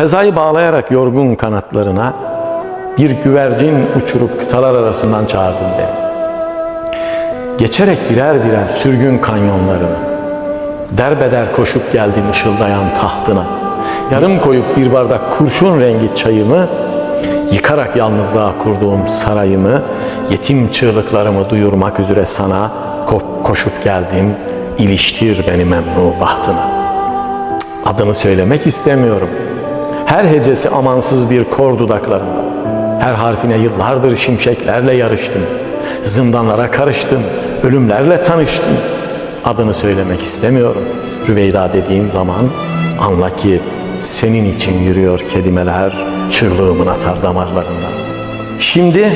Fezayı bağlayarak yorgun kanatlarına bir güvercin uçurup kıtalar arasından çağırdın beni. Geçerek birer birer sürgün kanyonlarını, derbeder koşup geldim ışıldayan tahtına. Yarım koyup bir bardak kurşun rengi çayımı, yıkarak yalnızlığa kurduğum sarayımı, yetim çığlıklarımı duyurmak üzere sana ko- koşup geldim, iliştir beni memnu bahtına. Adını söylemek istemiyorum. Her hecesi amansız bir kor dudaklarında. Her harfine yıllardır şimşeklerle yarıştım. Zindanlara karıştım, ölümlerle tanıştım. Adını söylemek istemiyorum. Rüveyda dediğim zaman anla ki senin için yürüyor kelimeler çığlığımın atar damarlarından. Şimdi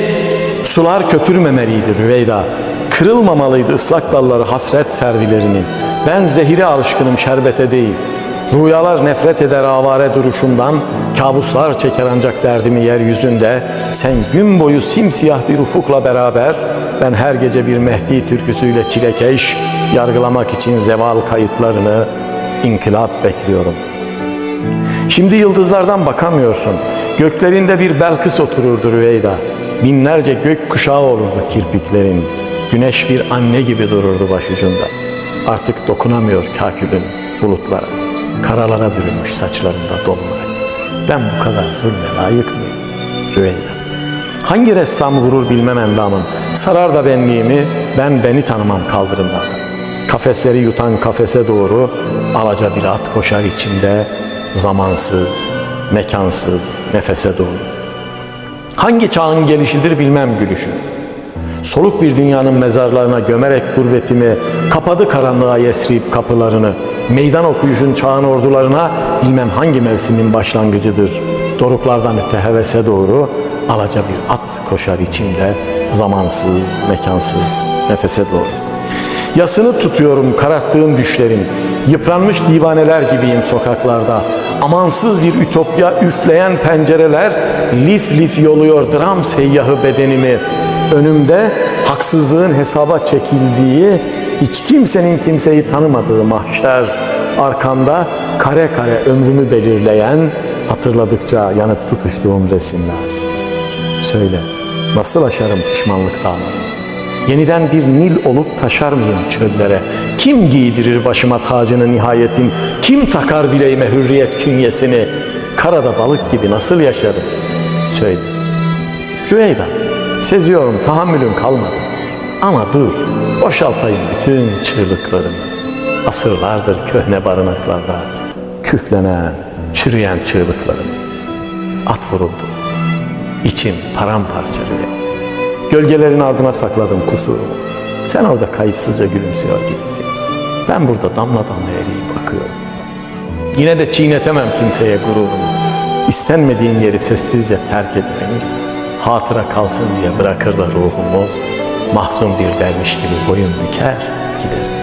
sular köpürmemeliydi Rüveyda. Kırılmamalıydı ıslak dalları hasret servilerinin. Ben zehire alışkınım şerbete değil. Rüyalar nefret eder avare duruşumdan, kabuslar çeker ancak derdimi yeryüzünde. Sen gün boyu simsiyah bir ufukla beraber, ben her gece bir Mehdi türküsüyle çilekeş, yargılamak için zeval kayıtlarını, inkılap bekliyorum. Şimdi yıldızlardan bakamıyorsun. Göklerinde bir Belkıs otururdu Rüveyda. Binlerce gök kuşağı olurdu kirpiklerin. Güneş bir anne gibi dururdu başucunda. Artık dokunamıyor kakülün bulutlara. Karalara bürünmüş saçlarında dolunay. Ben bu kadar zulme layık mıyım? Rüveyda. Hangi ressam vurur bilmem endamım. Sarar da benliğimi, ben beni tanımam kaldırımlarda. Kafesleri yutan kafese doğru alaca bir at koşar içinde zamansız, mekansız nefese doğru. Hangi çağın gelişidir bilmem gülüşü. Soluk bir dünyanın mezarlarına gömerek gurbetimi, kapadı karanlığa yesrib kapılarını, meydan okuyuşun çağın ordularına bilmem hangi mevsimin başlangıcıdır. Doruklardan öte hevese doğru alaca bir at koşar içinde, zamansız, mekansız, nefese doğru. Yasını tutuyorum kararttığım düşlerin. Yıpranmış divaneler gibiyim sokaklarda. Amansız bir ütopya üfleyen pencereler lif lif yoluyor dram seyyahı bedenimi. Önümde haksızlığın hesaba çekildiği, hiç kimsenin kimseyi tanımadığı mahşer. Arkamda kare kare ömrümü belirleyen, hatırladıkça yanıp tutuştuğum resimler. Söyle, nasıl aşarım pişmanlık dağlarını? Yeniden bir Nil olup taşar mıyım çöllere? Kim giydirir başıma tacını nihayetin? Kim takar bileğime hürriyet künyesini? Karada balık gibi nasıl yaşarım? Söyle. Rüveyda, seziyorum tahammülüm kalmadı. Ama dur, boşaltayım bütün çığlıklarımı. Asırlardır köhne barınaklarda küflenen, çürüyen çığlıklarımı. At vuruldu. İçim paramparça rüya. Gölgelerin ardına sakladım kusurumu. Sen orada kayıtsızca gülümsüyor gibisin. Ben burada damla damla eriyip bakıyorum. Yine de çiğnetemem kimseye gururumu. İstenmediğin yeri sessizce terk etmeyi, hatıra kalsın diye bırakır da ruhumu, mahzun bir derviş gibi boyun büker giderim.